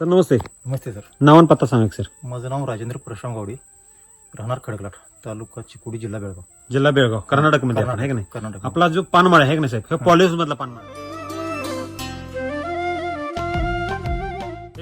Sir नमस्ते. नमस्ते sir. नाव आणि पत्ता सांगा सर. माझं नाव राजेंद्र प्रशांत गावडे. राहणार खडकलाट तालुका चिकोडी जिल्हा बेळगाव. जिल्हा बेळगाव कर्नाटकमध्ये आपण आहे का नाही? कर्नाटक. आपला जो पानमाळा आहे का नाही साहेब? पॉलिस मधला पानमाळा आहे.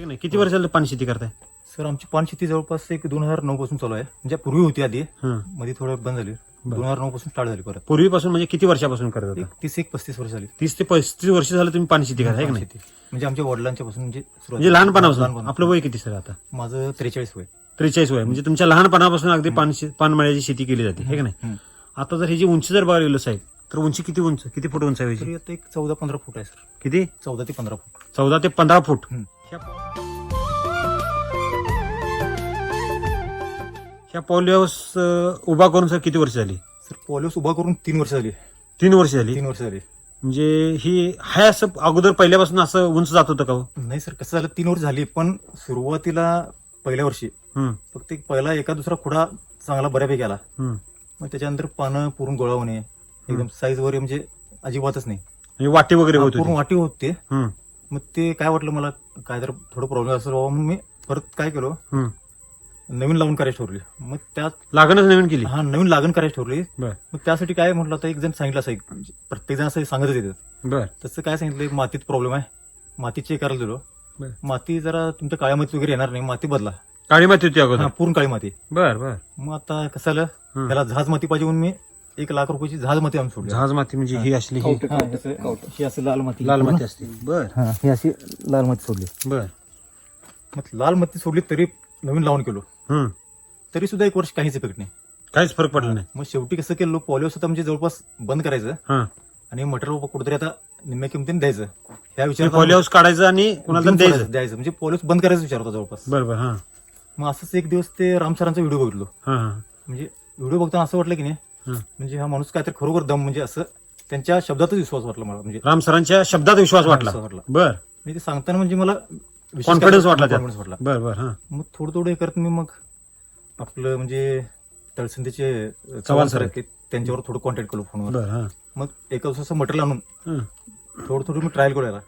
का नाही? किती वर्ष झालं पान शेती करताय? सर आमची पान शेती जवळपास एक दोन हजार नऊ पासून चालू आहे. म्हणजे पूर्वी होती आधी. हं. मध्ये थोडं बंद झाली. दोन हजार नऊ पासून स्टार्ट झाली परत. पूर्वीपासून म्हणजे किती वर्षापासून करत होता? एक तीस एक पस्तीस वर्ष झाली. तीस ते पस्तीस वर्ष झालं तुम्ही पान शेती करताय आहे का पान नाही शेती. म्हणजे आमच्या वडिलांच्या पासून म्हणजे सुरुवात म्हणजे लहानपणापासून. आपलं वय किती सर आता? माझं त्रेचाळीस वय. त्रेचाळीस वय. म्हणजे तुमच्या लहानपणापासून अगदी पान शे- पानमळ्याची शेती केली जाते आहे का नाही? हं. आता जर ही जी उंची जर बघायला गेलो साहेब तर उंची किती उंच किती फूट उंच आहे तरी याची? आता एक चौदा पंधरा फूट आहे सर. किती? चौदा ते पंधरा फूट. चौदा ते पंधरा फूट. हं. ह्या ह्या पॉली हाऊस अं, उभा करून सर किती वर्ष झाली? सर पॉलिओस उभा करून तीन वर्ष झाली. तीन वर्ष झाली? तीन वर्ष झाली. म्हणजे ही हाय असं अगोदर पहिल्यापासून असं उंच जात होतं का हो? नाही सर कसं झालं तीन वर्ष झाली पण सुरुवातीला पहिल्या वर्षी फक्त एक पहिला एका दुसरा खुडा चांगला बऱ्यापैकी आला. मग त्याच्यानंतर पानं पूर्ण गोळा होणे एकदम साईज वगैरे म्हणजे अजिबातच नाही. म्हणजे वाटे वगैरे होत पूर्ण होते. वाटी होते. हं, मग ते काय वाटलं मला काय तर थोडं प्रॉब्लेम असेल बाबा म्हणून मी परत काय केलो. नवीन लागण करायची ठरवली. मग त्यात लागणच नवीन केली. हा नवीन लागण करायची ठरवली. बर. मग त्यासाठी काय म्हटलं आता एक जण सांगितलं असं एक म्हणजे प्रत्येक जण असं सांगतच येतात. बर. तसं काय सांगितलं मातीत प्रॉब्लेम आहे. माती चेक करायला दिलो. बर. माती जरा तुमच्या काळ्या मातीत वगैरे येणार नाही माती बदला. काळी माती होती अगोदर? हा पूर्ण काळी माती. बर बर. मग आता कसं हं. त्याला झाज माती पाहिजे म्हणून मी एक लाख रुपयाची झाज माती आणून सोडली. जहाज माती म्हणजे ही असली ही हा, असं- ही असं लाल माती. लाल माती असते. बर. हा, ही अशी लाल माती सोडली. बर. मग लाल माती सोडली तरी नवीन लावून केलो. तरी सुद्धा एक वर्ष काहीच इफेक्ट नाही. काहीच फरक पडला नाही. मग शेवटी कसं केलं पॉलिओ सुद्धा म्हणजे जवळपास बंद करायचं. हा. आणि मटेरियल कुठेतरी आता निम्म्या किमतीने द्यायचं. ह्या विचार पॉली हाऊस काढायचं आणि कुणाला तरी द्यायचं. द्यायचं. म्हणजे पॉलिओ बंद करायचा विचार होता जवळपास. बर बर हा. मग असंच एक दिवस ते राम सरांचा व्हिडिओ बघितलो. हा हा. म्हणजे व्हिडिओ बघताना असं वाटलं की नाही हं. म्हणजे हा माणूस काहीतरी खरोखर दम म्हणजे असं त्यांच्या शब्दातच विश्वास वाटला मला. म्हणजे राम सरांच्या शब्दात विश्वास वाटला. विश्वास वाटला. बर. म्हणजे ते सांगताना म्हणजे मला कॉन्फिडन्स वाटला confidence वाटला बर बर हा. मग थोडं थोडं हे करत मी मग आपलं म्हणजे तळसंदीचे चव्हाण सर. आहेत, त्यांच्यावर थोडं कॉन्टॅक्ट केलो फोनवर. बर हा. मग एका दिवसाचं मटेरियल आणून हं. थोडं थोडं मी ट्रायल करायला.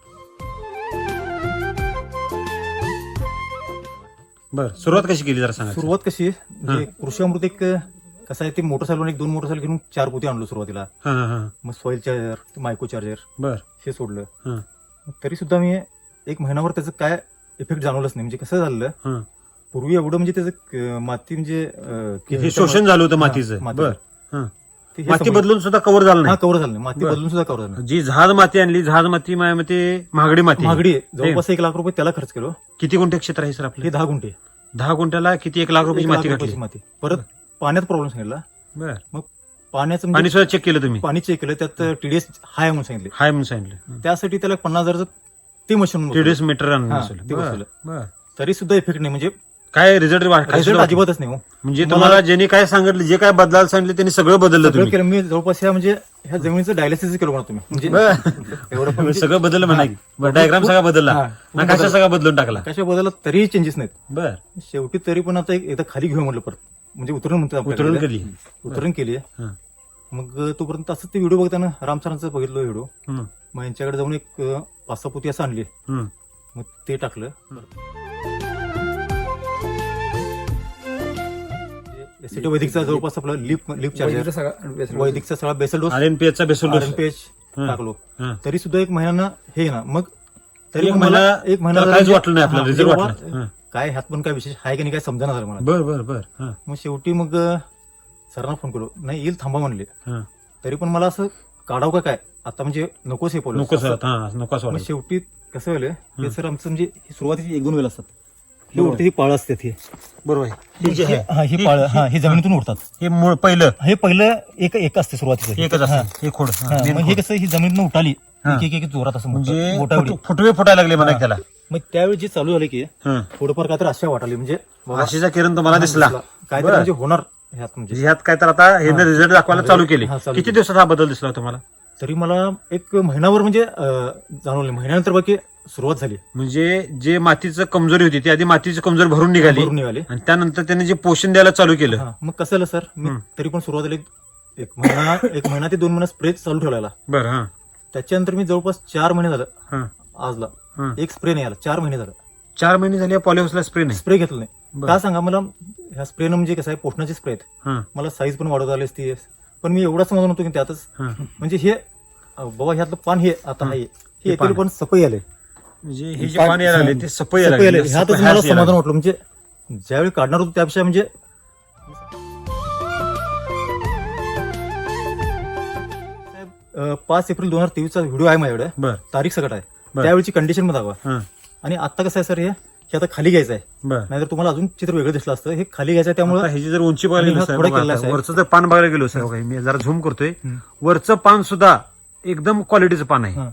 बर सुरुवात कशी केली जरा सांगा सुरुवात कशी? म्हणजे कृषी अमृत एक कसं आहे ते मोटरसायकल एक दोन मोटरसायकल घेऊन चार पोती आणलो सुरुवातीला. हा हा हा. मग सॉइल चार्जर मायको चार्जर बर. हे सोडलं. हा. तरी सुद्धा मी एक महिनाभर त्याचं काय इफेक्ट जाणवलंच नाही. म्हणजे कसं झालं पूर्वी एवढं म्हणजे त्याचं माती म्हणजे शोषण झालं होतं मातीचं. माती. बर. बदलून सुद्धा कव्हर झालं नाही. कव्हर झालं नाही. माती. बदलून सुद्धा कव्हर झालं नाही. जी झाज माती आणली झाज माती महागडी माती. महागडी. जवळपास एक लाख रुपये त्याला खर्च केलो. किती गुंठे क्षेत्र आहे सर आपले? हे दहा गुंठे. दहा गुंठ्याला किती एक लाख रुपयाची लाख माती घातली? माती. परत पाण्यात प्रॉब्लेम सांगितला. बर. मग पाण्याचं पाणी म्हणजे सुद्धा चेक केलं तुम्ही? पाणी चेक केलं. त्यात टीडीएस हाय म्हणून सांगितले. हाय म्हणून सांगितलं. त्यासाठी त्याला पन्नास हजारचं ते मशीन टीडीएस मीटर हा. ते बर बसवलं. बर. तरी सुद्धा इफेक्ट नाही म्हणजे काय रिझल्ट result अजिबातच नाही हो. म्हणजे तुम्हाला ज्यांनी काय सांगितलं जे काय बदलायला सांगितलं त्यांनी सगळं बदललं सगळं तुम्ही. केलं. मी जवळपास ह्या म्हणजे ह्या जमिनीचं डायलिसिस केलं म्हणा तुम्ही. म्हणजे एवढं पण म्हणजे सगळं बदललं म्हणा. डायग्राम सगळा बदलला. हा, नकाशा सगळा बदलून टाकला? कशा बदलला तरीही चेंजेस नाहीत. बर. शेवटी तरी पण आता एक- एकदा खाली घेऊ म्हटलं परत. म्हणजे उतरण म्हणतात उतरण. केली. उतरण केली हा. मग तोपर्यंत असं ते व्हिडिओ बघताना राम सरांचं बघितलं व्हिडिओ. मग यांच्याकडे जाऊन एक अं, पाच सहा पोती असं आणली. हम्म. मग ते टाकलं. एसीटी वैदिकचा जवळपास आपला लिप लिप चार्जर वैदिकचा सगळा बेसल डोस. चा बेसल डोस. पेज हा. टाकलो. हा. तरी सुद्धा एक महिन्यानं हे ना मग तरी एक महिना- एक महिना त्याला काहीच म्हणजे- वाटलं नाही आपल्याला, हा, result म्हणजे वाटलं नाही. काय ह्यात पण काय विशेष आहे की नाही काय समजा झालं मला. बर बर बर. हा, मग शेवटी मग अं, सरांना फोन केलो. नाही येईल थांबा म्हणले. हा. तरी पण मला असं काढावं का काय? आता म्हणजे नकोच हे पोलिओ नको सर हा नको असं मग वाटलं. शेवटी कसं झालं हे सर आमचं म्हणजे ही सुरुवातीची एक दोन वेळ असतात. हे उडते ही पाळं असतात हे. बरोबर आहे. हे जे आहे, हा ही पाळं हा हे जमिनीतून उडतात. हे मूळ पहिलं. हे पहिलं एक एक असते सुरुवातीचं. एकच हा. असतं. हे. खोड. हा, हा, main मग हे खोड. कसं ही जमिनीतून उठाली. हा. एक एक एक जोरात असं म्हणजे मोठं-. फुट- फुटवे फुटायला लागले म्हणा त्याला. मग त्यावेळी जे चालू झालं की हा. थोडंफार काय तर आशा वाटाली म्हणजे बाबा, आशेचा किरण तुम्हाला दिसला. काय तर. म्हणजे होणार. ह्यात म्हणजे ह्यात काय तर आता हे रिझल्ट दाखवायला चालू केले. हा, चालू किती केले. दिवसात हा बदल दिसला तुम्हाला? तरी मला एक महिनाभर म्हणजे अं, जाणवलं महिन्यानंतर बाकी सुरुवात झाली. म्हणजे जे मातीचं कमजोरी होती ती आधी मातीची कमजोरी भरून निघाली. भरून निघाली. आणि त्यानंतर त्याने जे पोषण द्यायला चालू केलं. हा, मग कसं झालं सर? मी. तरी पण सुरुवातीला एक- एक महिना एक महिना ते दोन महिना स्प्रे चालू ठेवलेला बरं हा. त्याच्यानंतर मी जवळपास चार महिने झालं. हा. आजला. हा. एक स्प्रे नाही आला. चार महिने झालं. चार महिने झाले पॉलिहाऊसला स्प्रे नाही. स्प्रे घेतला नाही. का सांगा मला ह्या स्प्रेनं म्हणजे कसं आहे पोषणाचे स्प्रे आहेत. मला साईज पण वाढवता आली असती पण मी एवढा समजून होतो की त्यातच हा. म्हणजे हे बाबा ह्यातलं पान हे आता आहे हे. पान. येतील पण सपई आले म्हणजे हे जे यायला ते सपई आले. ह्यातच मला यायला समाधान वाटलं. म्हणजे ज्यावेळी काढणार होतो त्यापेक्षा म्हणजे पाच एप्रिल दोन हजार तेवीसचा व्हिडिओ आहे माझ्याकडे. तारीख सगळं आहे. त्यावेळीची कंडिशनमध्ये दाखवा. आणि आता कसं आहे सर हे? हे आता खाली घ्यायचं आहे. बर. नाहीतर तुम्हाला अजून चित्र वेगळं दिसलं असतं. हे खाली घ्यायचं त्यामुळे ह्याची जर उंची बघायला आणि गेलो हा साहेब, थोडा बघा केलेला आता आहे. वरचं जर पान बघायला गेलो साहेब बघा, मी जरा झूम करतोय. हम्म. वरचं पान सुद्धा एकदम क्वालिटीचं पान आहे. हा.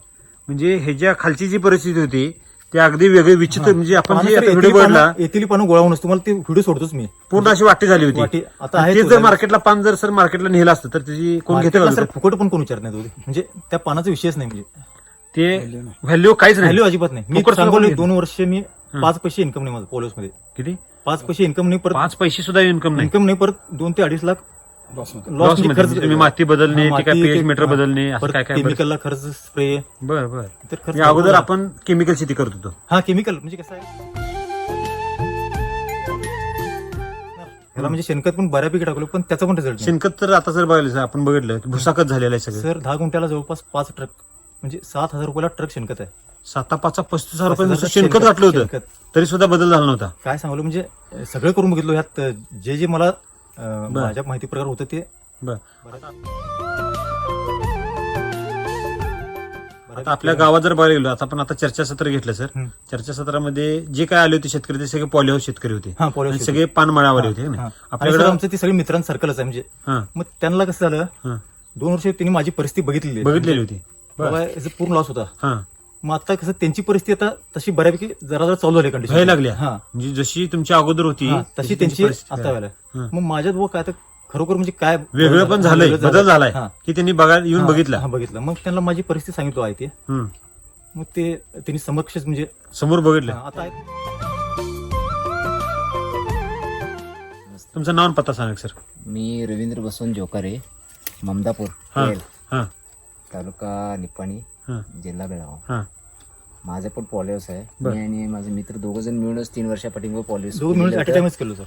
म्हणजे ह्याच्या खालची जी परिस्थिती होती ते अगदी वेगळी विचित्र म्हणजे आपण पानं जे सर आता येतेली व्हिडिओ बघितला पानं- येतेली पानं गोळा होऊनच तुम्हाला ते व्हिडिओ सोडतोच मी. पूर्ण अशी वाटी झाली होती. वाटी आता आहे ते जर. मार्केटला पान जर सर मार्केटला नेलं असतं तर त्याची कोण घेते मार्केटला सर फुकट पण कोण विचारत नाही. म्हणजे त्या पानाचा विषयच नाही म्हणजे. ते व्हॅल्यू काहीच नाही. व्हॅल्यू अजिबात नाही. मी फुकट कोणी दोन वर्ष मी पाच पैसे इन्कम नाही माझं पोलीसमध्ये. किती? पाच पैसे इन्कम नाही परत पाच पैसे सुद्धा इन्कम नाही. इन्कम नाही परत दोन ते अडीच लाख लॉस लॉसमध्ये म्हणजे तुम्ही माती बदलणे ते काय माती पीएच ते- मीटर. बदलणे असं परत काय काय बरं केमिकलला खर्च स्प्रे बरं बरं. तर खर्च म्हणजे अगोदर. आपण केमिकल शेती करत होतो. हा केमिकल म्हणजे कसं आहे? म्हणजे शेणखत पण बऱ्यापैकी टाकलं पण त्याचा पण रिझल्ट शेणखत तर आता जर बघायला सर आपण बघितलं की भुसाखत झालेलं आहे सगळं. सर दहा गुंठ्याला जवळपास पाच ट्रक म्हणजे सात हजार रुपयाला ट्रक शेणखत आहे. साता पाचा पस्तीस हजार रुपये शेणखत- घातलं होतं. तरी सुद्धा बदल झाला नव्हता. काय सांगलो म्हणजे सगळं करून बघितलं ह्यात जे जे मला अं, बरं. माझ्या माहिती प्रकार होतं ते बरं. आता आपल्या गावात जर बघायला गेलो आता आपण आता चर्चासत्र घेतलं सर. हं. चर्चासत्रामध्ये जे काय आले होते शेतकरी ते सगळे पॉलिहाऊस शेतकरी होते. हा पॉलिश आणि सगळे होते है. ना? आपल्याकडे आमचं ते सगळे मित्रांचं सर्कलच आहे म्हणजे हा. मग त्यांना कसं झालं हा. दोन वर्ष त्यांनी माझी परिस्थिती बघितलेली आहे. बघितलेली होती. बाबा याचं पूर्ण लॉस होता. हा. मग आता कसं त्यांची परिस्थिती आता तशी बऱ्यापैकी जरा जरा चालू झाली कंडिशन व्हायला लागल्या हा. म्हणजे जशी तुमच्या अगोदर होती हा, तशी त्यांची परिस्थिती आता व्हायला. हा. मग माझ्यात बुवा काय तर खरोखर म्हणजे काय वेगळं पण झालंय वेगळं बदल झालाय. हा. की त्यांनी बघा येऊन हा, बघितला. हा, बघितलं. मग त्यांना माझी परिस्थिती सांगितलं आहे ते. हं. मग ते त्यांनी समक्षच म्हणजे समोर बघितलं. हा, आता आहे. तुमचं नाव आणि पत्ता सांगा सर. मी रवींद्र बसवंत जोकारे ममदापूर हा पेल, हा. तालुका निपाणी हा. जिल्हा बेळगाव. हा. माझं पण पॉलिओस आहे. बर. मी आणि माझे मित्र दोघ जण मिळूनच तीन वर्षापाठी पॉलिओस दोन मिनिट ऍट टाइमच केलं सर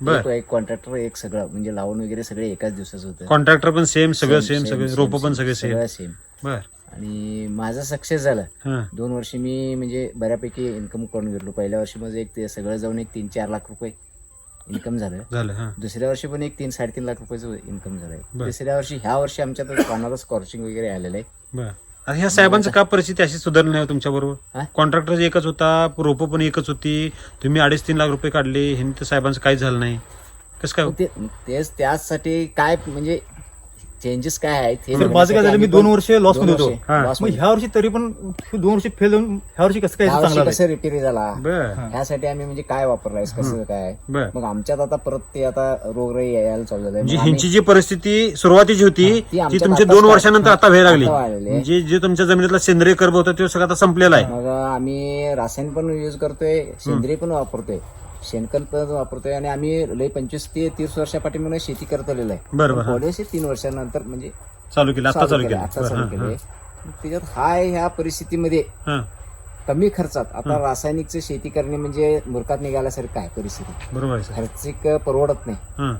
बर. एक एक कॉन्ट्रॅक्टर एक सगळं. म्हणजे लावून वगैरे सगळे एकाच दिवसाचं होतं. कॉन्ट्रॅक्टर पण सेम सगळं सेम सगळे रोप पण. सगळे सेम सगळं सेम बर. आणि माझं सक्सेस झालं. हा. दोन वर्षी मी म्हणजे बऱ्यापैकी इन्कम करून घेतलो. पहिल्या वर्षी माझं एक ते सगळं जाऊन एक तीन चार लाख रुपये इन्कम झालं झालं हा. दुसऱ्या वर्षी पण एक तीन साडेतीन लाख रुपयाचं इन्कम झालंय. बर. तिसऱ्या वर्षी ह्या वर्षी आमच्या पानाला स्कॉर्चिंग वगैरे आलेलं आहे. बर. आता ह्या साहेबांचं का परिस्थिती अशी सुधारली नाही तुमच्या हा? बरोबर कॉन्ट्रॅक्टर एकच होता रोप पण एकच होती तुम्ही अडीच तीन लाख रुपये काढले हे तर साहेबांचं काहीच झालं नाही. कसं काय मग ते तेच त्यासाठी काय म्हणजे चेंजेस काय आहेत हे सर माझं काय झालं मी दोन वर्ष लॉसमध्ये होतो. हा. मग ह्या वर्षी तरी पण दोन वर्ष फेल जाऊन ह्या वर्षी कसं काय कसं रिपेअरी झाला? बर. ह्यासाठी आम्ही म्हणजे काय वापरलाय कसं काय? बर. मग आमच्यात आता परत ते आता रोगराई यायला चालू झालंय. म्हणजे मग ह्यांची जी परिस्थिती सुरुवातीची होती ती ती आमच्यात तुमची आता दोन वर्षानंतर आता व्हायला लागली. आता व्हायला लागली. म्हणजे जे तुमच्या जमिनीतला सेंद्रिय कर्ब होता तो सगळं आता संपलेला आहे. मग आम्ही रासायन पण युज करतोय सेंद्रिय पण वापरतोय. शेणखत वापरतोय आणि आम्ही लय पंचवीस ते तीस वर्षापाठी म्हणून शेती करत आलेलो आहे. बरं बरं हा. पॉलिसी तीन वर्षानंतर म्हणजे चालू केलं आता चालू केलं आता बरं, चालू केलंय त्याच्यात हाय ह्या परिस्थितीमध्ये हा, कमी खर्चात आता रासायनिकचं शेती करणे म्हणजे मुरकात निघाल्यासारखं आहे परिस्थिती? बरोबर आहे सर. खर्चिक परवडत नाही. हा.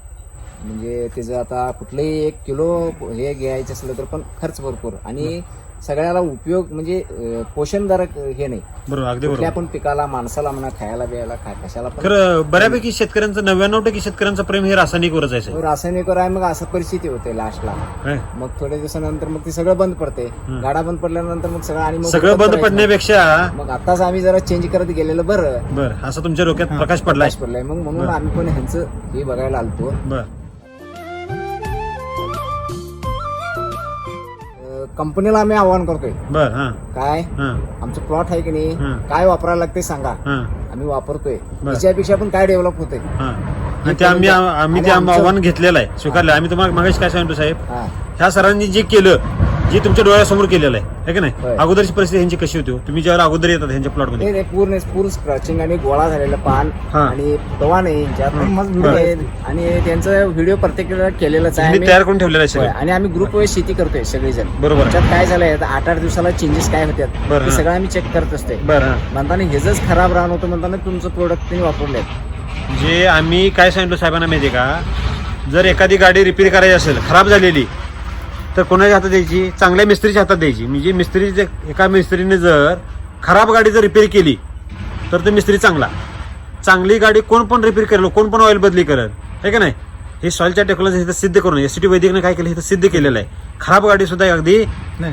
म्हणजे त्याचं आता कुठलंही एक किलो हे घ्यायचं असलं तर पण खर्च भरपूर. आणि सगळ्याला उपयोग म्हणजे अं, पोषणदारक हे नाही. बरोबर अगदी कुठल्या बरोबर. पण पिकाला माणसाला म्हणा खायला बियायला खाय कशाला पण. खरं बऱ्यापैकी शेतकऱ्यांचं नव्याण्णव टक्के शेतकऱ्यांचं प्रेम हे रासायनिकवरच आहे साहेब. रासायनिकवर आहे मग असं परिस्थिती होते लास्टला काय? मग थोड्या दिवसानंतर मग ते सगळं बंद पडते. गाडा बंद पडल्यानंतर मग सगळं आणि मग सगळं बंद करायचं. पडण्यापेक्षा मग आताच आम्ही जरा चेंज करत गेलेलं बरं. बर असं तुमच्या डोक्यात प्रकाश पडलाय. प्रकाश पडलाय. मग म्हणून आम्ही पण ह्यांचं हे बघायला आलतो. बर. कंपनीला आम्ही आव्हान करतोय. बर हा. काय? हा. आमचं प्लॉट आहे की नाही. काय वापरायला लागते सांगा. हा. आम्ही वापरतोय. बरं. त्याच्यापेक्षा पण काय डेव्हलप होते हा. आणि ते आम्ही आम्ही ते आव्हान घेतलेलं आहे. स्वीकारलं आम्ही तुम्हाला मागाशी काय सांगतो साहेब? हा. ह्या सरांनी जे केलं जी तुमच्या डोळ्यासमोर केलेलं आहे है की नाही? होय. अगोदरची परिस्थिती ह्यांची कशी होती हो? तुम्ही ज्यावेळेला अगोदर येतात ह्यांच्या प्लॉटमध्ये ते ते पूर्ण पूर्ण स्क्रॅचिंग आणि गोळा झालेलं पान हा. आणि दवा नाही यांच्यात. आणि- आणि त्यांचा व्हिडिओ प्रत्येक वेळेला केलेलाच आहे. आम्ही- तयार करून ठेवलेलं आहे होय, सगळं. आणि आम्ही ग्रुप वर शेती करतोय सगळेजण. बरोबर. आहे. त्याच्यात काय झालंय आता आठ आठ दिवसाला चेंजेस काय होतात बरं. सगळं आम्ही चेक करत असतोय. बरं. हा. म्हणताना हेच खराब राहण होतं म्हणताना तुमचं प्रोडक्ट त्यांनी वापरलंय जे आम्ही काय सांगितलं साहेबांना माहिती आहे का? जर एखादी गाडी रिपेअर करायची असेल खराब झालेली तर कोणाच्या हातात द्यायची? चांगल्या मिस्त्रीच्या हातात द्यायची. म्हणजे मिस्त्री जे एका मिस्त्रीने जर खराब गाडी जर रिपेअर केली तर तो मिस्त्री चांगला. चांगली गाडी कोण पण रिपेअर करेल कोण पण ऑइल बदली करेल हे का नाही? हे सॉइलच्या टेक्नॉलॉजी इथं सिद्ध करून एस टी वैदिकने काय केलं हे सिद्ध केलेलं आहे. खराब गाडी सुद्धा अगदी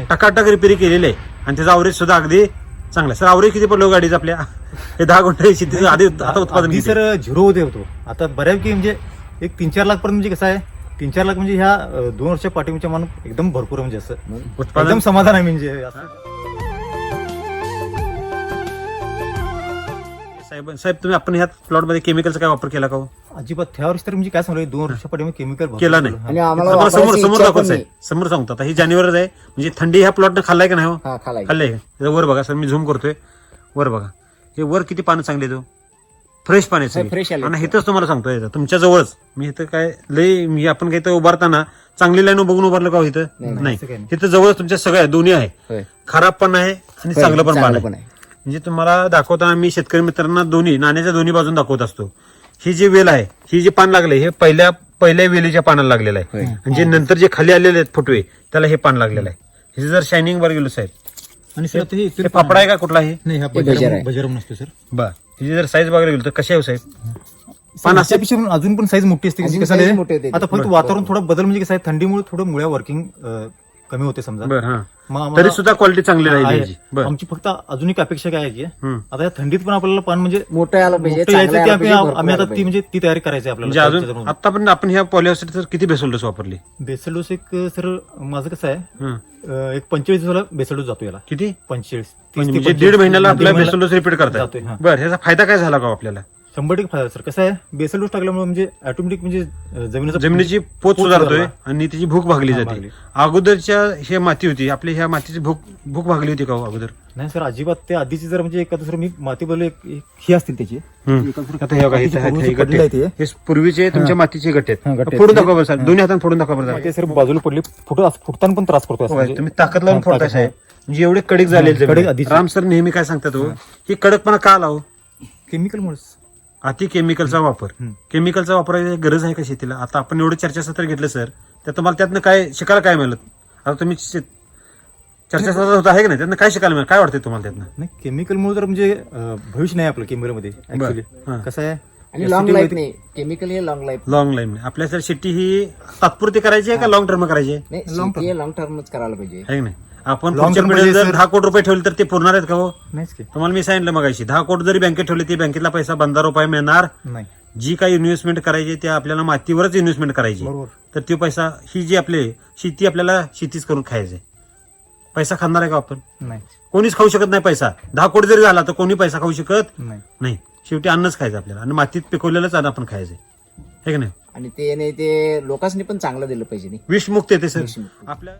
टकाटक रिपेअरी केलेली आहे. आणि त्याचं अवरेज सुद्धा अगदी चांगलं आहे. सर अवरेज किती पडलो गाडीचं आपल्या? हे दहा गुंठे शेती आधी आता उत्पादन? सर झिरो होते होतो आता बऱ्यापैकी म्हणजे एक तीन चार लाख पर्यंत म्हणजे कसं आहे? तीन चार लाख म्हणजे ह्या अं, दोन वर्ष पाठीमागच्या मान एकदम भरपूर म्हणजे असं. उत्पादन एकदम समाधान आहे म्हणजे असं. साहेब साहेब तुम्ही आपण ह्या प्लॉटमध्ये केमिकलचा काय वापर केला का हो? अजिबात त्यावर तर म्हणजे काय सांगू दोन वर्ष पाठीमागे केमिकल केला नाही. आणि आम्हाला समोर वापरायची समोर इच्छा पण दाखवायचं आहे नाही. समोर सांगतो आता. ही जानेवारीच आहे. म्हणजे थंडी ह्या प्लॉटनं खाल्लाय का नाही हो? हा खालाय खाल्लंय. का? वर बघा सर मी झूम करतोय. वर बघा. हे वर किती पानं चांगले तो फ्रेश पाणी होय, fresh आले. आणि इथंच तुम्हाला सांगतोय इथं तुमच्या जवळच. मी इथं काय लय मी आपण काही इथं उभारताना चांगली लाईन बघून उभारलं का हो इथं? नाही असं काही नाही. इथं जवळच तुमच्या सगळ्या दोन्ही आहे. होय. खराब पण आहे आणि चांगलं पण पण आहे. म्हणजे तुम्हाला दाखवताना मी शेतकरी मित्रांना दोन्ही नाण्याच्या दोन्ही बाजून दाखवत असतो. ही जी वेल आहे ही जे पान लागले हे पहिल्या पहिल्या वेलीच्या पानाला लागलेलं आहे. होय. आणि जे नंतर जे खाली आलेले आहेत फुटवे त्याला हे पान लागलेलं आहे. हे जर शायनिंग वर गेलो साहेब. आणि सर आता हे हे पापडा आहे का? कुठला आहे? नाही हा हे बजार आहे. बजारम नसतो सर. बर. हिची जर साईज बघायला गेलो तर कशी आहे हो साहेब? पण पण अजून पण साईज मोठी असते अजून कसं आहे. आता फक्त वातावरण थोडं बदल म्हणजे कसं आहे? थंडीमुळे थोडं मुळ्या वर्किंग कमी होते समजा. बर हा. मग आम्हाला- तरी सुद्धा क्वालिटी चांगली राहिली आहे. याची. बर. आमची फक्त अजून एक अपेक्षा काय आहे की हम्म. आता या थंडीत पण आपल्याला पान म्हणजे मोठं यायला पाहिजे मोठं चांगलं यायचं ते यायला आम्ही पाहिजे, भरपूर आम्ही आता यायला ती म्हणजे ती तयारी करायची आहे म्हणजे आपल्याला अजून आता पण आपण ह्या पॉलिओसिटी तर किती बेसोल डोस वापरली? बेसल डोस एक सर माझं कसं आहे हं. अं, एक पंचेचाळीस दिवसाला बेसल डोस जातो याला. किती? पंचेचाळीस तीस ते म्हणजे पंचेचाळीस. दीड महिन्याला दीड आपला महिन्याला बेसोल डोस रिपीट जातोय, करताय हा. बर ह्याचा फायदा काय झाला का हो आपल्याला? शंभर टक्के फायदा सर कसं आहे बेसल डोस टाकल्यामुळे म्हणजे ऑटोमॅटिक म्हणजे जमिनीचा जमिनीची पोत सुधारतोय. आणि तिची भूक भागली हा, जाते. अगोदरच्या हे माती होती आपली ह्या मातीची भूक भूक भागली होती का हो अगोदर नाही सर अजिबात ते आधीची जर म्हणजे एखादं सर मी माती बदल एक एक ही असतील त्याची आता हे बघा इथे आहेत, हे गट्टे. पडलेलं आहे ते. हे पूर्वीचे तुमच्या मातीचे गट्टे हा, आहेत फोडून. दाखवा बरं साहेब. दोन्ही हाताने फोडून दाखवा बरं. ते सर बाजूला पडली फुट फुटताना पण त्रास करतो असं होय, म्हणजे. तुम्ही ताकद लावून हा, फोडताय साहेब म्हणजे एवढे कडक झाले कडक आधीचे. राम सर नेहमी काय सांगतात हो ही कडकपणा का लाव केमिकलमुळेच अति केमिकलचा वापर. हम्म. केमिकलचा वापरायची गरज आहे का शेतीला? आता आपण एवढं चर्चासत्र घेतलं सर. तर तुम्हाला त्यातनं काय शिकायला काय मिळत आता तुम्ही चर्चासत्र होत आहे का नाही? त्यातनं काय शिकायला मिळेल? काय वाटतंय तुम्हाला त्यातनं? नाही केमिकलमुळे तर म्हणजे अं, भविष्य नाही आपलं केमिकलमध्ये ऍक्च्युली हा. कसं आहे? आणि लॉंग लाईफ नाही. केमिकल हे लॉंग लाईफ लॉंग लाईन आपल्या सर शेती ही तात्पुरती करायची आहे का लॉंग टर्म करायची आहे? नाही शेती हे लॉंग टर्मच करायला पाहिजे. है की नाही? आपण Long पुढच्या term पिढीला मध्ये जर सर- दहा कोटी रुपये ठेवले तर ते पुरणार आहेत का हो? नाहीच की. तुम्हाला मी सांगितलं मगाशी दहा कोटी जरी बँकेत ठेवले ती बँकेतला पैसा बंदा रुपये मिळणार. नाही. जी काही इन्व्हेस्टमेंट करायची ते आपल्याला मातीवरच इन्व्हेस्टमेंट करायची बरोबर. तर तो पैसा ही जी आपले शेती आपल्याला शेतीच करून खायचे पैसा खाणार आहे का आपण? नाही. कोणीच खाऊ शकत नाही पैसा. दहा कोटी जरी झाला तर कोणी पैसा खाऊ शकत नाही. नाही. शेवटी अन्नच खायचं आपल्याला. आणि मातीत पिकवलेलंच अन्न आपण खायचं हे का नाही? आणि ते नाही ते लोकांनी पण चांगलं दिलं पाहिजे नाही विषमुक्त येते सर. विषमुक्त. आपल्या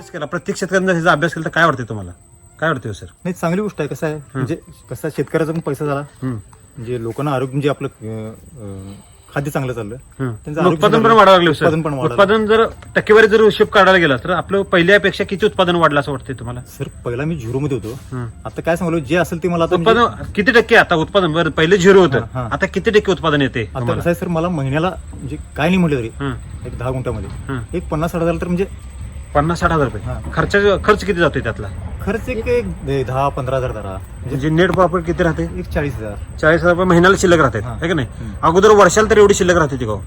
अभ्यास केला प्रत्येक शेतकऱ्यांना ह्याचा अभ्यास केला तर काय वाटते तुम्हाला काय वाटते हो सर नाही चांगली गोष्ट आहे कसं आहे म्हणजे कसं आहे, शेतकऱ्याचा पण पैसा झाला. म्हणजे लोकांना आरोग्य म्हणजे आपलं अं, अं, खाद्य चांगलं चाललं. त्यांचं आरोग्य उत्पादन पण सुधारलं. वाढावं लागलं सर उत्पादन पण वाढावं उत्पादन जर टक्केवारी जर हिशोब काढायला गेला तर आपलं पहिल्यापेक्षा किती उत्पादन वाढलं असं वाटतंय तुम्हाला सर पहिला मी झिरो मध्ये होतो हं. आता काय सांगलो जे असेल ते मला आता म्हणजे- उत्पादन किती टक्के आता उत्पादन बरं पहिले झिरो होतं हा, हा. आता किती टक्के उत्पादन येते आता तुम्हाला? कसं आहे सर मला महिन्याला म्हणजे काय नाही म्हटलं तरी एक दहा गुंठामध्ये हं. एक पन्नास साठ हजार तर म्हणजे पन्नास साठ हजार हा. रुपये खर्च खर्च किती जातोय त्यातला? खर्च एक एक दहा पंधरा हजार धरा. म्हणजे नेट प्रॉफिट किती राहते? एक चाळीस हजार. चाळीस हजार रुपये महिन्याला शिल्लक राहते हा. है का नाही. अगोदर वर्षाला तर एवढी शिल्लक राहते ती का हो?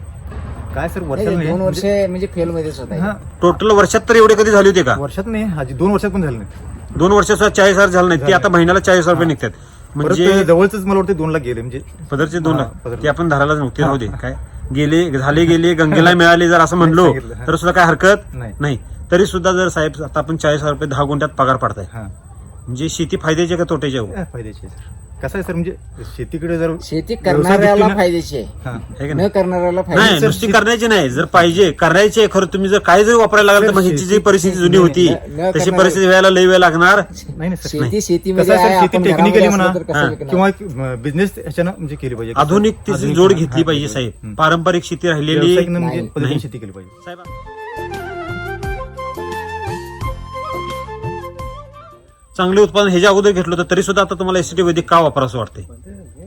काय सर वर्षात दोन वर्ष म्हणजे फेल मध्येच होत हा, आहे टोटल वर्षात तर एवढे कधी झाली होती का? वर्षात नाही आधी दोन वर्षात पण झालं नाही दोन वर्षात सुद्धा चाळीस हजार झालं नाही ती आता महिन्याला चाळीस हजार रुपये निघतात. म्हणजे जवळच मला वाटतं दोन लाख गेले म्हणजे पदरचे दोन हा, लाख. ते आपण धरायला नव्हते राहू दे. काय? गेले झाले गेले गंगेला मिळाले जर असं म्हणलो हा. तर सुद्धा काय हरकत नाही. तरी सुद्धा जर साहेब आता आपण चाळीस हजार रुपये दहा गुंठ्यात पगार पाडताय हा म्हणजे शेती फायद्याची आहे का तोट्याची आहे हो? काय फायद्याचे आहे, सर कसं आहे सर म्हणजे शेतीकडे जर शेती करणाऱ्याला दृष्टीनं- फायद्याची आहे हा. का न नाही करणाऱ्याला नाही फायदा नुसती करण्याची नाही जर पाहिजे करायची आहे खरं तुम्ही जर काय जर वापरायला लागलं तर ह्याची जी परिस्थिती जुनी होती न- न तशी करणारे- परिस्थिती व्हायला लई वेळ लागणार नाही नाही सर शेती कसं शेतीमध्ये आहे आहे, सर शेती आपण टेक्निकली घरामध्ये म्हणा असलं तर कसं हा. विकणार? किंवा बिझनेस ह्याच्यानं म्हणजे केली पाहिजे आधुनिक तिची आधुनिक- जोड घेतली पाहिजे. साहेब पारंपरिक शेती राहिलेली म्हणजे नाही. पद्धतीने नाही. शेती केली पाहिजे साहेब चांगले उत्पादन ह्याच्या अगोदर घेतलं होतं तरी सुद्धा आता तुम्हाला एसीटी वैदिक का वापरा असं वाटतंय?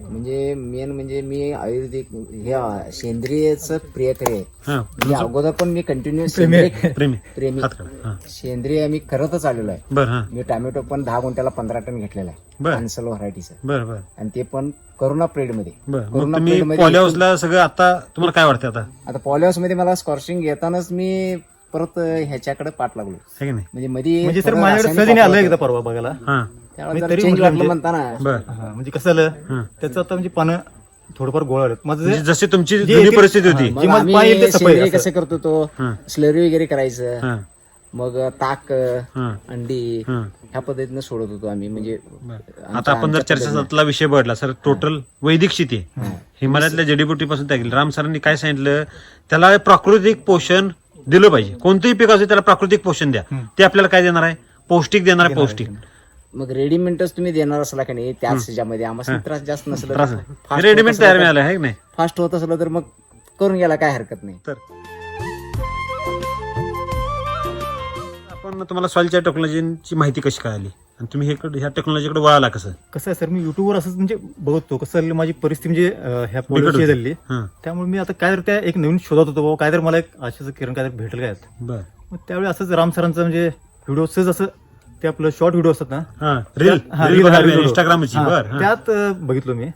म्हणजे मेन म्हणजे मी आयुर्वेदिक हे सेंद्रियच प्रियकरी आहे. हा. म्हणजे अगोदर पण मी कंटिन्यू प्रेमी. सेंद्रिय प्रेमी. प्रेमी. हात काढा. हा. सेंद्रिय मी करतच आलेलो आहे. बर हा. मी टोमॅटो पण दहा गुंठ्याला पंधरा टन घेतलेला आहे. बर. अन्सल व्हरायटीचं बर बर. आणि ते पण करोना पिरियडमध्ये बर. मग कोरोना तुम्ही पिरियडमध्ये पॉली हाऊसला सगळं आता तुम्हाला काय वाटतं आता? आता पॉलिहाऊसमध्ये मला स्कॉर्शिंग घेतानाच मी परत ह्याच्याकडे पाठ लागलो. आहे की नाही? म्हणजे मध्ये म्हणजे सर थोडं माझ्याकडे रासायनिक सहजीने आलं वापरलं. एकदा परवा बघायला. हा. त्यावेळेस मी जरा तरी change म्हटलं वाटलं म्हणजे- म्हणताना. बर. हा, म्हणजे कसं झालं? हा. त्याचं आता म्हणजे पानं थोडंफार गोळा माझं जे- म्हणजे जशी तुमची जे जुनी एक- परिस्थिती होती मग जे मला आम्ही पाय येते सफाई सेंद्रिय असं. कसं करतो तो हा. स्लरी वगैरे करायचं. हा. मग ताक हा. अंडी हा. ह्या पद्धतीनं सोडत होतो आम्ही. म्हणजे आता आपण जर चर्चासत्रातला विषय बदला सर टोटल वैदिक शेती. हिमालयातल्या जडीबुटीपासून त्या राम सरांनी काय सांगितलं? त्याला प्राकृतिक पोषण दिलं पाहिजे. कोणतंही पीक असेल त्याला प्राकृतिक पोषण द्या. ते आपल्याला काय देणार आहे? पौष्टिक देणार आहे. पौष्टिक. मग रेडीमेडच तुम्ही देणार असला की नाही त्याच ह्याच्यामध्ये आम्हाला त्रास जास्त नसला त्रास नाही. रेडीमेड तयार मिळालं आहे की नाही? फास्ट होत असलं तर मग करून घ्यायला काय हरकत नाही. तर आपण तुम्हाला सॉइलच्या टेक्नॉलॉजीची माहिती कशी कळाली? आणि तुम्ही हे ह्या टेक्नॉलॉजीकडे वळाला कसं कसं आहे सर मी युट्यूबवर असंच म्हणजे बघतो. कसं माझी परिस्थिती म्हणजे अं, ह्या बिकट होती. झाली हा. त्यामुळे मी आता काय तर त्या एक नवीन शोधात होतो बाबा. काय तर मला एक आशाचं किरण काय तर भेटेल काय बर. मग त्यावेळी असंच राम सरांचं म्हणजे व्हिडिओ सहज असं ते आपलं शॉर्ट व्हिडिओ असतात ना. हा रील हा, रील reel बघायला हा, मिळाली. Video. इंस्टाग्रामची हा, बर हा. त्यात अं, बघितलो मी.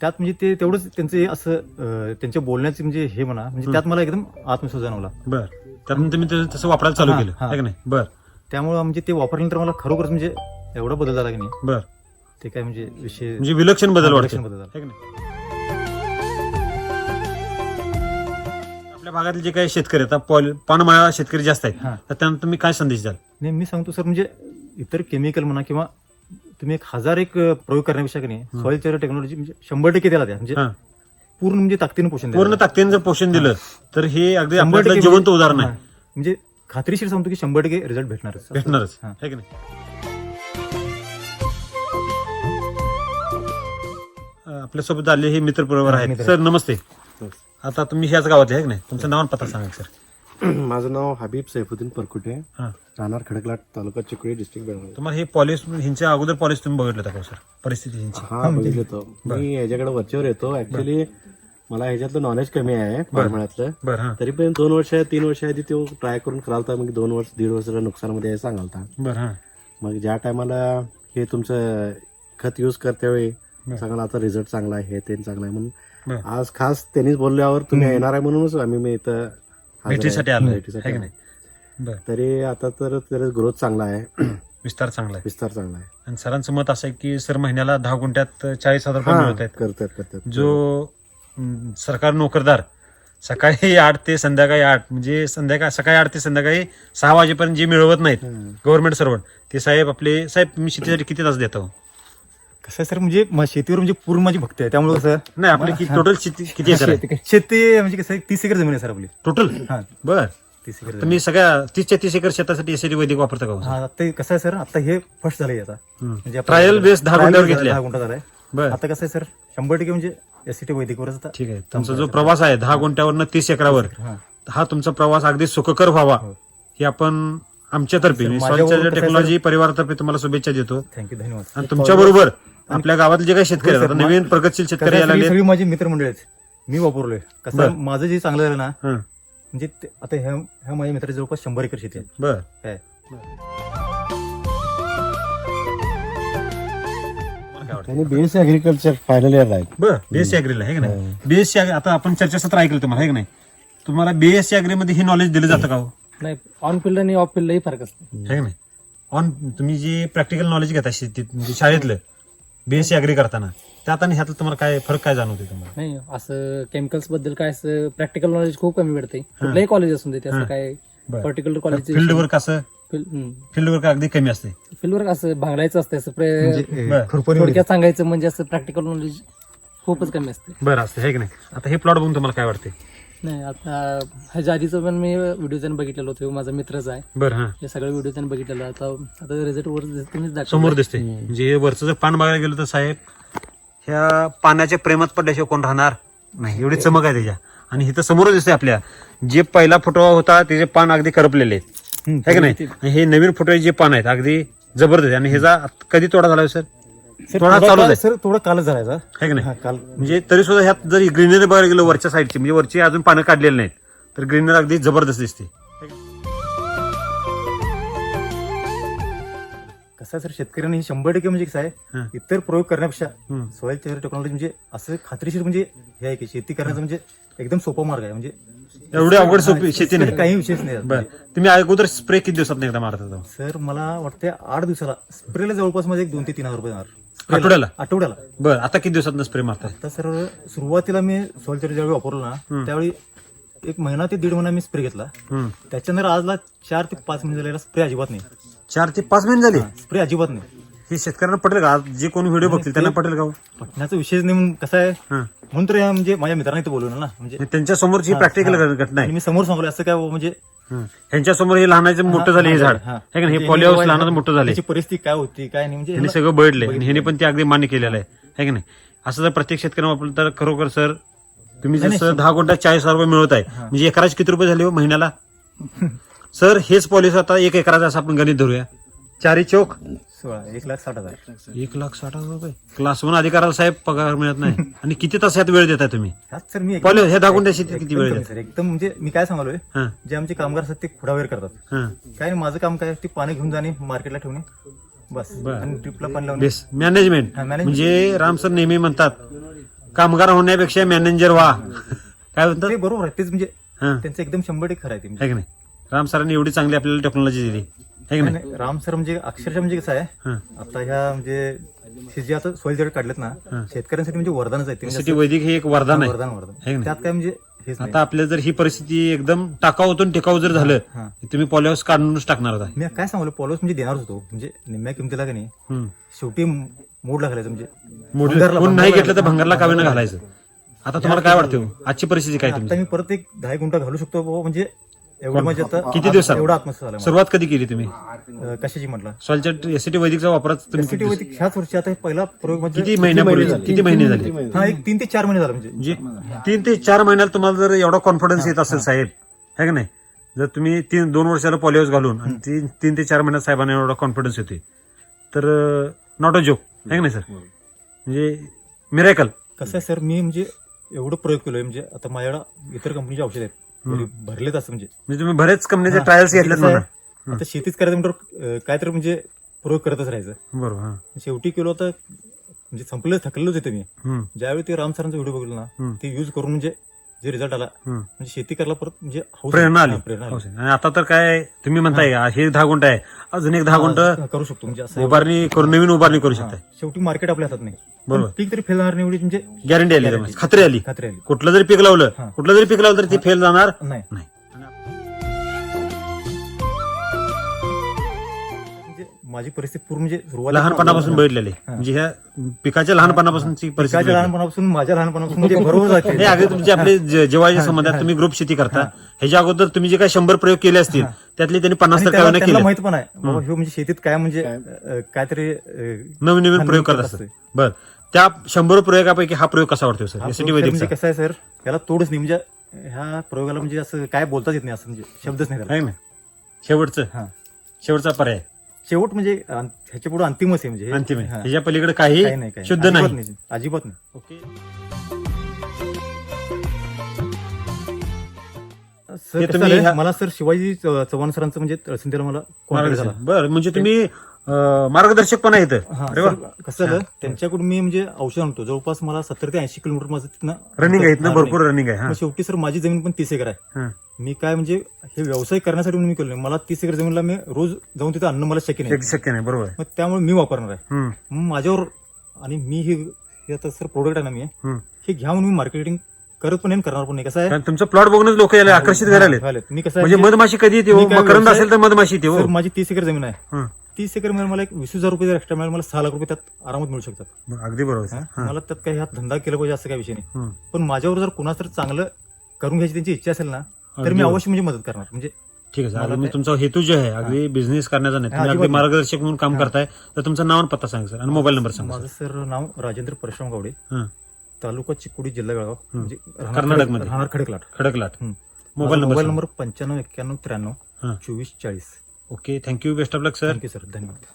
त्यात म्हणजे ते तेवढंच त्यांचे असं अं, त्यांच्या बोलण्याचे म्हणजे हे म्हणा म्हणजे त्यात मला एकदम आत्मविश्वास जाणवला. बर. त्यातून तुम्ही ते तसं वापरायला चालू हा, केलं हा. आहे की नाही? बर. त्यामुळे म्हणजे ते वापरल्यानंतर मला खरोखरच म्हणजे एवढा बदल झाला की नाही बर ते काय म्हणजे विषय म्हणजे विलक्षण बदल वाटतो विलक्षण बदल झाला. है की नाही? आपल्या भागातील जे काही शेतकरी आहेत आता पॉल- पानमळा शेतकरी जास्त आहेत हा. तर त्यांना तुम्ही काय संदेश द्याल नाही मी सांगतो सर म्हणजे इतर केमिकल म्हणा किंवा तुम्ही एक हजार एक अं, प्रयोग करण्यापेक्षा की नाही सॉइल चेअर टेक्नॉलॉजी म्हणजे शंभर टक्के त्याला द्या म्हणजे हा. पूर्ण म्हणजे ताकदीनं पोषण द्या पूर्ण ताकदीने जर पोषण दिलं तर हे अगदी शंभर आपल्याला टक्के जिवंत म्हणजे- उदाहरण हा. आहे म्हणजे खात्रीशीर सांगतो की शंभर टक्के रिझल्ट भेटणारच. भेटणारच. हा. है की नाही? अं, आपल्यासोबत आले हे मित्र बरोबर आहेत. मित्र. सर नमस्ते. आता तुम्ही ह्याच गावातले आहे की नाही? तुमचं नाव आणि पत्ता सांगा सर. माझं नाव हबीब सैफुद्दीन परकुटे. हा. राहणार खडकलाट तालुका चिखळी डिस्ट्रिक्ट बेळगाव. तुम्हाला हे पॉलिस ह्यांच्या अगोदर पॉलिस तुम्ही बघितलं होतं का सर? परिस्थिती ह्यांची. हा बघितलं होतं. मी ह्याच्याकडे वरचेवर येतो. ऍक्च्युली मला ह्याच्यातलं नॉलेज कमी आहे बरं. हा. तरी पण दोन वर्ष तीन वर्ष आधी तो ट्राय करून करालता मग दोन वर्ष दीड वर्ष नुकसानमध्ये आहे सांगालता. बरं हा. मग ज्या टायमाला हे तुमचं खत यूज करते वेळी सांगाल आता रिझल्ट चांगला आहे हे ते चांगलं आहे म्हणून बरं. आज खास त्यांनीच बोलल्यावर तुम्ही येणार आहे म्हणूनच आम्ही मी इथं हजर आहे. भेटीसाठी आलो भेटीसाठी आहे की आलो. नाही? बरं. तरी आता तर त्याचा ग्रोथ चांगला आहे. विस्तार चांगला आहे. विस्तार चांगला आहे. आणि सरांचं मत असं आहे की सर महिन्याला दहा गुंठ्यात चाळीस हजार रुपये मिळत आहेत. करतात करतात. जो सरकार नोकरदार. सकाळी आठ ते संध्याकाळी आठ म्हणजे संध्याकाळ सकाळी आठ ते संध्याकाळी सहा वाजेपर्यंत जे मिळवत नाहीत गव्हर्नमेंट सर्वंट ते साहेब आपले साहेब तुम्ही शेतीसाठी किती तास देतो कसं आहे सर म्हणजे म- शेतीवर म्हणजे पूर्ण माझी भक्ती आहे त्यामुळे कसं नाही आपली टोटल शेती किती एकर आहे शेती म्हणजे कसं तीस एकर जमीन आहे सर आपली. टोटल हा. बर. तीस एकर जमीन. तुम्ही सगळ्या तीसच्या तीस एकर शेतासाठी एसीडी वैदिक वापरता का हो? हा कसं आहे सर आता हे फर्स्ट झालंय आता. म्हणजे ट्रायल बेस दहा गुंठ्यावर घेतल्या. दहा गुंठा झालाय. बर. आता कसं आहे सर शंभर टक्के म्हणजे एसीटी वैदिकवरच आता ठीक आहे. तुमचा जो प्रवास आहे दहा गुंठ्यावरनं तीस एकरावर हा. हा तुमचा प्रवास अगदी सुखकर व्हावा हे. आपण आमच्यातर्फे म्हणजे माझ्याबरोबर कसं आहे, टेक्नॉलॉजी परिवारातर्फे तुम्हाला शुभेच्छा देतो. थँक्यू धन्यवाद. आणि तुमच्या बरोबर आपल्या गावातले जे काही शेतकरी आहेत हो, सर, नवीन प्रगतशील कसं शेतकरी आहे, यायला सगळी लागले सगळी माझी मित्रमंडळी आहेत. मी वापरलोय. कसं आहे, माझं जे चांगलं झालं ना हं, म्हणजे ते- आता ह्या ह्या माझ्या मित्राची जवळपास शंभर एकर शेती आहे. बर. काय? त्यांनी बीएससी अग्रिकल्चर फायनल इयर आहे. बर बीएससी अग्रीला आहे का नाही? बीएससी आता आपण चर्चासत्र ऐकलं तुम्हाला आहे का नाही? तुम्हाला बीएससी अग्री मध्ये हे नॉलेज दिलं जातं का हो? नाही ऑन फील्ड आणि ऑफ फील्डही फरक असतो. आहे का नाही? ऑन तुम्ही जे प्रॅक्टिकल नॉलेज घेता शेतीत म्हणजे शाळेतलं बीएससी अग्री करताना त्यात आणि ह्यात तुम्हाला काय फरक काय जाणवते तुम्हाला? नाही असं केमिकल्सबद्दल काय असं प्रॅक्टिकल नॉलेज खूप कमी भेटते कुठलंही कॉलेज असून दे ते असं काय. पर्टिक्युलर कॉलेज फील्ड वर्क असं फील्ड वर्क अगदी कमी असते. फील्डवर असं भांगडायचं असतं असं प्रे- म्हणजे थोडक्यात सांगायचं म्हणजे असं प्रॅक्टिकल नॉलेज खूपच कमी असते. बरं असते हे की नाही? आता हे प्लॉट बघून तुम्हाला काय वाटते नाही आता ह्याच्या आधीचं पण मी व्हिडिओ त्यानं बघितलेलं होतं. ह्यो माझा मित्रच आहे. बरं हा. हे सगळे व्हिडिओ त्यानं बघितलेलं. आता आता रिझल्ट वर तुम्हीच दाखवा समोर दिसते म्हणजे हे वरचं जर पान बघायला गेलं तर साहेब ह्या पाण्याच्या प्रेमात पडल्याशिवाय कोण राहणार? नाही एवढी चमक आहे त्याच्या. आणि इथं समोर दिसते आपल्या. जे पहिला फुटवा होता त्याचे पान अगदी करपलेले. आहेत है की नाही आणि हे नवीन फुटवे जे पान आहेत अगदी जबरदस्त आहे. आणि ह्याचा कधी तोडा झाला सर सर थोडा काल- आहे. सर थोडा कालच झाला याचा. है की नाही काल म्हणजे तरी सुद्धा ह्यात जर ग्रीनरी बघायला गेलं वरच्या साईडची म्हणजे वरची अजून पानं काढलेली नाहीत तर ग्रीनरी अगदी जबरदस्त दिसते कसं आहे सर शेतकऱ्यांनी शंभर टक्के म्हणजे कसं. आहे इतर प्रयोग करण्यापेक्षा. सॉइल टेक्नॉलॉजी म्हणजे असं खात्रीशीर म्हणजे हे आहे की शेती करण्याचा म्हणजे एकदम सोपा मार्ग आहे म्हणजे एवढी अवघड सोपी शेती नाही. काही विशेष नाही. बरं. तुम्ही अगोदर स्प्रे किती दिवसात एकदा मारत सर मला वाटतं आठ दिवसाला. स्प्रेला जवळपासमध्ये एक दोन ते तीन हजार रुपये जाणार. आठवड्याला? आठवड्याला. बरं आता किती दिवसात स्प्रे मारताय आता सर सुरुवातीला मी सॉइल ज्यावेळी वापरलो ना त्यावेळी एक महिना ते दीड महिना मी स्प्रे घेतला. हम्म. त्याच्यानंतर आजला चार ते पाच महिने झालेला स्प्रे अजिबात नाही. चार ते पाच महिने झाले? स्प्रे अजिबात नाही. हे शेतकऱ्यांना पटेल का? आज जे कोणी व्हिडिओ बघतील त्यांना पटेल का हो? पटण्याचा विषयच नाही म्हणून कसं आहे हं. म्हणून तर या म्हणजे माझ्या मित्रांनी ते बोलवलं ना म्हणजे त्यांच्या समोरची प्रॅक्टिकल घटना आणि आहे मी समोर सांगलो असं काय बाबा म्हणजे ह्यांच्या समोर हे लहानाचं मोठं झालं हे झाड. हा. हे का नाही? हे म्हणजे पॉली हाऊस हे लहानाचं मोठं झालं. त्याची परिस्थिती काय होती काय नाही म्हणजे ह्यांनी सगळं बळले आणि ह्याने पण ते अगदी मान्य केलेलं आहे. है की नाही? असं जर प्रत्येक शेतकऱ्यांना वापरलं तर खरोखर सर तुम्ही जसं दहा गुंठा चाळीस हजार रुपये मिळवत आहे म्हणजे एकराचे किती रुपये झाले हो महिन्याला? सर हेच पॉलिस आता एक एकराचं असं आपण गणित धरूया. चारी चौक. सोळा एक लाख साठ हजार. एक लाख साठ हजार रुपये. क्लास वन अधिकाराला साहेब पगार मिळत नाही. आणि किती तास यात वेळ देताय तुम्ही? सर मी एकदम- हे गुंठ्या शेतीत किती वेळ एकदम देताय. सर एकदम म्हणजे मी काय सांगालोय हां. जे आमचे कामगार असतात ते खुडावेर करतात. हां. काय नाही माझं काम काय ते पाणी घेऊन जाणे मार्केटला ठेवणे. बस. बरं. आणि ट्रिपला पाणी लावणे. बेस मॅनेजमेंट हा, management. म्हणजे राम सर नेहमी म्हणतात कामगार होण्यापेक्षा मॅनेजर व्हा. काय म्हणतात? ते बरोबर आहे तेच म्हणजे हां. त्यांचं एकदम शंभर टक्के खरं आहे ते म्हणजे. की नाही राम सरांनी एवढी चांगली आपल्याला टेक्नॉलॉजी दिली. है की नाही? आणि राम सर म्हणजे अक्षरशः म्हणजे कसं आहे हां. आता ह्या म्हणजे हे जे आता सोयल जड काढलेत ना शेतकऱ्यांसाठी म्हणजे वरदानच आहे. ते म्हणजे त्यासाठी वैदिक हे एक वरदान आहे. वरदान है वरदान नाही? त्यात काय म्हणजे हेच नाही. आता आपल्या जर ही परिस्थिती एकदम टाकाऊतून टिकाऊ जर झालं हां. तुम्ही पॉलिहाऊस काढूनच टाकणार होता मी काय सांगलो पॉलोस म्हणजे देणारच होतो. म्हणजे निम्म्या किमतीला का नाही हम्म. शेवटी मोडला घालायचं म्हणजे. मोडलं भंगारला- कोण नाही भंगारला- घेतलं तर भंगारला कावेनं घालायचं. आता तुम्हाला काय वाटतं? हो? आजची परिस्थिती काय आता मी परत एक दहा एक गुंठा घालू शकतो बुवा, म्हणजे एवढं म्हणजे आता किती दिवसात? एवढा आत्मविश्वास झाला मला. सुरुवात कधी केली तुम्ही? अं, कशाची म्हटलं? सॉलच्या एसीटी वैदिकचा वापरात तुम्ही SCT वैदिक ह्याच वर्षी आता हे पहिला प्रयोग म्हणजे किती महिन्यापूर्वी किती महिने झाले? हा एक तीन ते चार महिने झाले म्हणजे. म्हणजे तीन ते चार महिन्यात तुम्हाला जर एवढा कॉन्फिडन्स येत असेल साहेब है का नाही? जर तुम्ही तीन दोन वर्षाला पॉलिओस घालून आणि तीन तीन ते चार महिन्यात साहेबांना एवढा कॉन्फिडन्स येते तर नॉट अ जोक है का नाही सर म्हणजे मिरायकल कसं आहे सर मी म्हणजे एवढं प्रयोग केलोय म्हणजे आता माझ्याकडे इतर कंपनीचे औषध आहेत. भरलेत असं म्हणजे. म्हणजे तुम्ही बरेच कंपनीचे ट्रायल्स घेतलेत म्हणा. आता शेतीच करायचं म्हणल्यावर काय तर म्हणजे प्रयोग करतच राहायचं. बरोबर हा. शेवटी केलो तर म्हणजे संपलं थकलेलोच येते मी हम्म, ज्यावेळी ते राम सरांचा व्हिडिओ बघितला हम्म. ना ते युज करून म्हणजे जे रिझल्ट आला. म्हणजे शेती करायला परत म्हणजे हौस- प्रेरणा आली. हा, प्रेरणा आली. आणि आता तर काय तुम्ही म्हणताय का, हे दहा गुंठ आहे. अजून एक दहा गुंठ हा, करू शकतो. म्हणजे असं उभारणी करून नवीन उभारणी करू हा, शकताय. शेवटी मार्केट आपल्या हातात नाही. बरोबर. पण पीक तरी फेल जाणार नाही एवढी म्हणजे गॅरंटी आली. खात्री आली. खात्री आली. कुठलं जरी पीक लावलं हा. कुठलं जरी पीक लावलं तर ते फेल जाणार नाही. नाही. माझी परिस्थिती पूर्ण म्हणजे सुरुवात लहानपणापासून बघितलेले म्हणजे ह्या पिकाच्या लहानपणापासूनची परिस्थिती पिकाच्या. लहानपणापासून माझ्या लहानपणापासून म्हणजे बरोबर जाते. अगदी तुमचे आपले जे- जेव्हाच्या संबंधात तुम्ही ग्रुप शेती करता. ह्याच्या अगोदर तुम्ही जे काही शंभर प्रयोग केले असतील त्यातले त्यांनी पन्नास तर त्याला काय त्यांना केले माहीत पण आहे. बाबा ह्यो म्हणजे शेतीत काय म्हणजे अं, काहीतरी अं, नवीन नवीन प्रयोग करत असतात. बर. त्या शंभर प्रयोगापैकी हा प्रयोग कसा वाटतो सर? हा एसीटी प्रयोग म्हणजे कसं आहे सर? याला तोडच नाही. म्हणजे ह्या प्रयोगाला म्हणजे असं काय बोलताच येत नाही असं म्हणजे शब्दच नाही त्याला. आहे ना? शेवटचं. हा. शेवटचा पर्याय. शेवट म्हणजे अं, ह्याच्या पुढे अंतिमच आहे म्हणजे अंतिम आहे. हा. ह्याच्या पलीकडे काही काही नाही काही शुद्ध अजिबात नाही. अजिबात नाही. ओके. सर कसं तुम्ही झालंय, ह्या- मला सर शिवाजी च- चव्हाण सरांचं म्हणजे तहसीलदार मला कॉन्टॅक्ट झाला. बर म्हणजे तुम्ही मार्गदर्शक पण आहेत. हा, अरे वा. सर, कसं झालं? त्यांच्याकडून मी म्हणजे औषध आणतो. जवळपास मला सत्तर ते ऐंशी किलोमीटर माझं तिथनं रनिंग आहेत ना? भरपूर रनिंग आहे हा. मग शेवटी सर माझी जमीन पण तीस एकर आहे. हा. मी काय म्हणजे हे व्यवसाय करण्यासाठी म्हणून मी केलं नाही. मला तीस एकर जमीनला मी रोज जाऊन तिथं आणणं मला शक्य नाही. शक्य- शक्य नाही बरोबर. आहे मग त्यामुळे मी वापरणार आहे. हम्म, मग माझ्यावर आणि मी हे हे आता सर प्रोडक्ट आहे ना मी हम्म. हे घ्या म्हणून मी मार्केटिंग करत पण नाही आणि करणार पण नाही. कसं आहे? कारण तुमचं प्लॉट बघूनच लोक याला आकर्षित करायला व्हायलेत. मी कसं म्हणजे आहे मधमाशी कधी येते हो? मी काय मकरंद व्यवसाय- असेल तर मधमाशी येते हो. सर माझी तीस एकर जमीन आहे. हं. तीस एकरमध्ये मला एक वीस हजार रुपये जर एक्स्ट्रा मिळाले मला सहा लाख रुपये त्यात आरामात मिळू शकतात अगदी बरोबर? हं. मला त्यात काही हा धंदा केला पाहिजे असं काही विषय नाही. पण माझ्यावर जर कोणाच तर चांगलं करून घ्यायची त्यांची इच्छा असेल ना तर मी. अवश्य म्हणजे मदत करणार म्हणजे ठीक आहे सर ते- तुमचा हेतू जे आहे अगदी बिझनेस करण्याचा नाही तुम्ही अगदी अजिबात नाही. मार्गदर्शक म्हणून काम करताय तर तुमचं नाव आणि पत्ता सांगा सर आणि मोबाईल नंबर सांगा माझं सर नाव राजेंद्र परशुराम गावडे हं. तालुका चिकोडी जिल्हा बेळगाव म्हणजे राहणार कर्नाटकमध्ये. खडक- राहणार खडकलाट खडकलाट हं. मोबाईल माझा नंबर मोबाईल सांगा. नंबर पंच्याण्णव एक्क्याण्णव त्र्याण्णव हं. चोवीस चाळीस okay thank you best of luck sir thank you sir धन्यवाद.